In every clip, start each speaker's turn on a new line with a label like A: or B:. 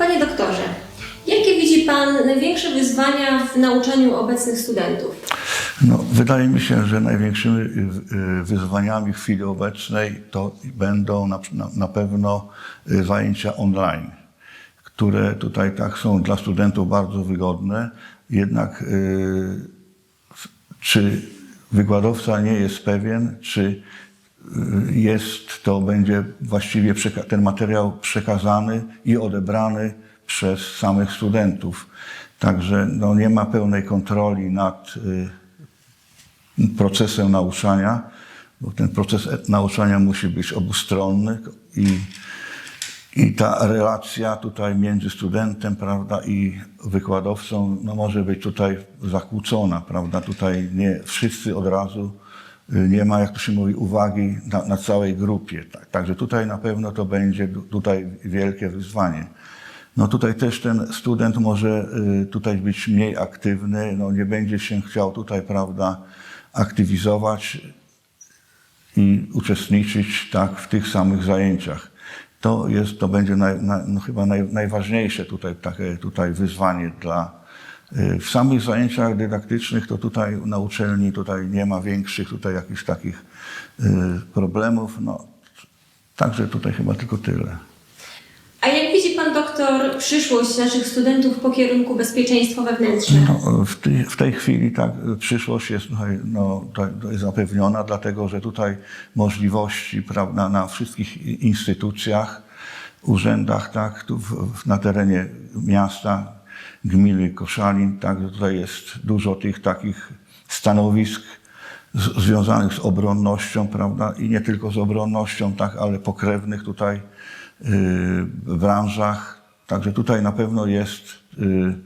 A: Panie doktorze, jakie widzi Pan największe wyzwania w nauczaniu obecnych studentów?
B: No, wydaje mi się, że największymi y, y, wyzwaniami w chwili obecnej to będą na, na, pewno y, zajęcia online, które tutaj tak są dla studentów bardzo wygodne, jednak czy wykładowca nie jest pewien, czy jest, to będzie właściwie ten materiał przekazany i odebrany przez samych studentów. Także no, nie ma pełnej kontroli nad y, procesem nauczania, bo ten proces e- nauczania musi być obustronny i, i ta relacja tutaj między studentem, prawda, i wykładowcą, no może być tutaj zakłócona, prawda, tutaj nie wszyscy od razu, nie ma, jak to się mówi, uwagi na, na całej grupie, tak, także tutaj na pewno to będzie tutaj wielkie wyzwanie. No tutaj też ten student może y, tutaj być mniej aktywny, no nie będzie się chciał tutaj, prawda, aktywizować i uczestniczyć tak w tych samych zajęciach. To jest, to będzie naj, na, no chyba naj, najważniejsze tutaj, takie tutaj wyzwanie dla w samych zajęciach dydaktycznych to tutaj na uczelni tutaj nie ma większych tutaj jakichś takich y, problemów. No, także tutaj chyba tylko tyle.
A: A jak widzi Pan doktor przyszłość naszych studentów po kierunku bezpieczeństwo wewnętrzne?
B: No, w, tej, w tej chwili tak, przyszłość jest, tutaj, no, jest zapewniona, dlatego że tutaj możliwości prawda, na wszystkich instytucjach, urzędach, tak, tu w, na terenie miasta, gminy Koszalin, tak, tutaj jest dużo tych takich stanowisk z, związanych z obronnością, prawda, i nie tylko z obronnością, tak, ale pokrewnych tutaj y, branżach. Także tutaj na pewno jest, y, y,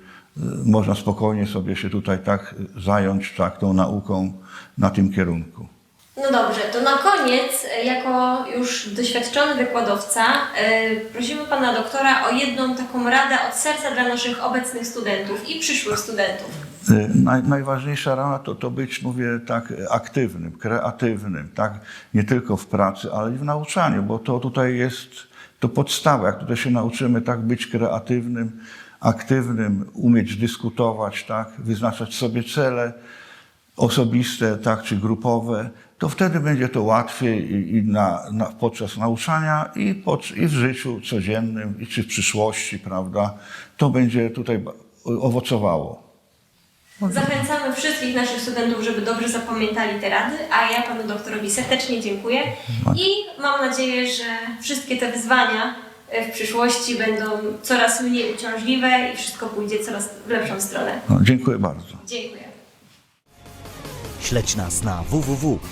B: można spokojnie sobie się tutaj tak zająć tak, tą nauką na tym kierunku.
A: No dobrze, to na koniec, e, jako już doświadczony wykładowca, e, prosimy Pana doktora o jedną taką radę od serca dla naszych obecnych studentów i przyszłych studentów.
B: Y, Naj, najważniejsza rada to, to być, mówię tak, aktywnym, kreatywnym, tak? Nie tylko w pracy, ale i w nauczaniu, bo to tutaj jest to podstawa. Jak tutaj się nauczymy tak być kreatywnym, aktywnym, umieć dyskutować, tak? Wyznaczać sobie cele osobiste, tak, czy grupowe, to wtedy będzie to łatwiej i, i na, na, podczas nauczania, i, pod, i w życiu codziennym, i czy w przyszłości, prawda? To będzie tutaj owocowało.
A: Zachęcamy wszystkich naszych studentów, żeby dobrze zapamiętali te rady, a ja Panu doktorowi serdecznie dziękuję i mam nadzieję, że wszystkie te wyzwania e, w przyszłości będą coraz mniej uciążliwe i wszystko pójdzie coraz w lepszą stronę.
B: No, dziękuję bardzo.
A: Dziękuję.
C: Śledź nas na www.wsb.net.pl